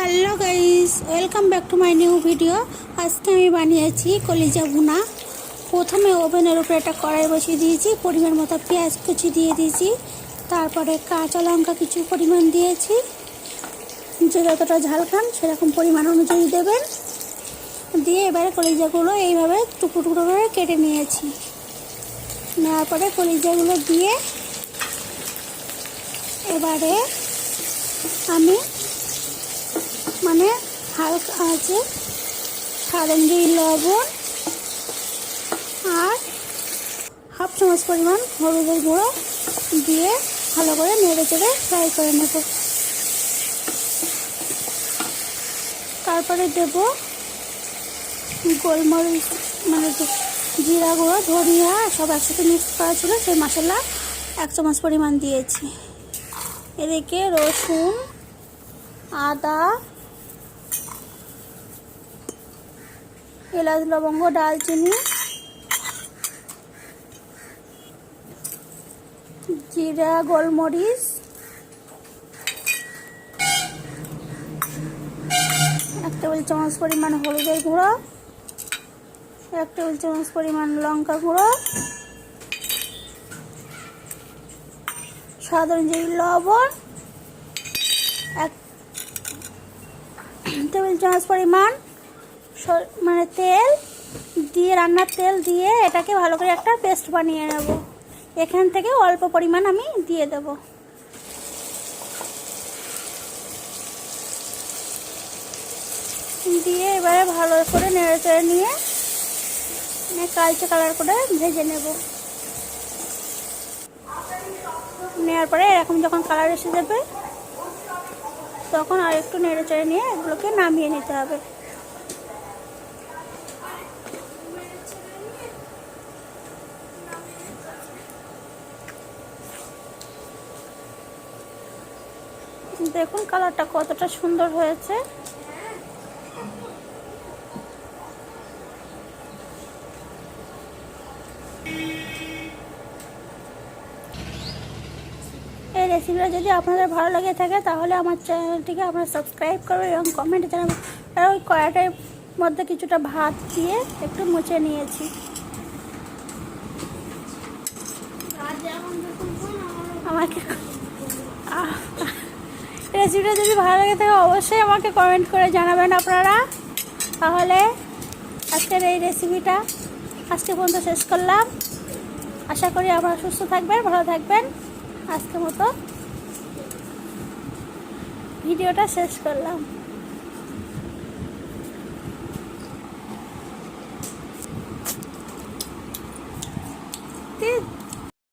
Hello guys welcome back to my new video আজকে আমি বানিয়েছি কলিজা ভুনা। প্রথমে ওভেনের উপরে একটা কড়াই বসিয়ে দিয়েছি, পরিমাণ মতো পেঁয়াজ কুচি দিয়ে দিয়েছি। তারপরে কাঁচা লঙ্কা কিছু পরিমাণ দিয়েছি। যে যতটা ঝাল খান, সেরকম পরিমাণ অনুযায়ী দেবেন। দিয়ে এবারে কলিজাগুলো এইভাবে টুকরো টুকরো করে কেটে নিয়েছি। নেওয়ার পরে কলিজাগুলো দিয়ে এবারে আমি আছে। সারেঙ্গি লবণ আর হাফ চামচ পরিমাণ হলুদের গুঁড়ো দিয়ে ভালো করে নেড়ে চেড়ে ফ্রাই করে নেব। তারপরে দেব গোলমরিচ মানে জিরা গুঁড়ো, ধনিয়া সব একসাথে মিক্স করা ছিল, সেই মশলা এক চামচ পরিমাণ দিয়েছি। এদিকে রসুন, আদা এলাচ, লবঙ্গ, ডালচিনি, জিরা, গোলমরিচ, এক টেবিল চামচ পরিমাণ হলুদের গুঁড়ো, এক টেবিল চামচ পরিমাণ লঙ্কা গুঁড়ো, স্বাদ অনুযায়ী লবণ, এক টেবিল চামচ পরিমাণ মানে তেল দিয়ে, রান্নার তেল দিয়ে এটাকে ভালো করে একটা পেস্ট বানিয়ে নেব। এখান থেকে অল্প পরিমাণ আমি দিয়ে দেব। দিয়ে এবারে ভালো করে নেড়ে চেড়ে নিয়ে কালচে কালার করে ভেজে নেব। নেওয়ার পরে এরকম যখন কালার এসে যাবে, তখন আর একটু নেড়ে চেড়ে নিয়ে এগুলোকে নামিয়ে নিতে হবে। দেখুন কালারটা কতটা সুন্দর হয়েছে। এই রেসিপিটা যদি আপনাদের ভালো লাগে থাকে, তাহলে আমার চ্যানেলটিকে আপনারা সাবস্ক্রাইব করবেন এবং কমেন্ট জানাবেন। ওই কড়াটার মধ্যে কিছুটা ভাত দিয়ে একটু মুছে নিয়েছি। আমাকে রেসিপিটা যদি ভালো লাগে থাকে, অবশ্যই আমাকে কমেন্ট করে জানাবেন আপনারা। তাহলে আজকের এই রেসিপিটা আজকে পর্যন্ত শেষ করলাম। আশা করি আপনারা সুস্থ থাকবেন, ভালো থাকবেন। আজকে মতো ভিডিওটা শেষ করলাম।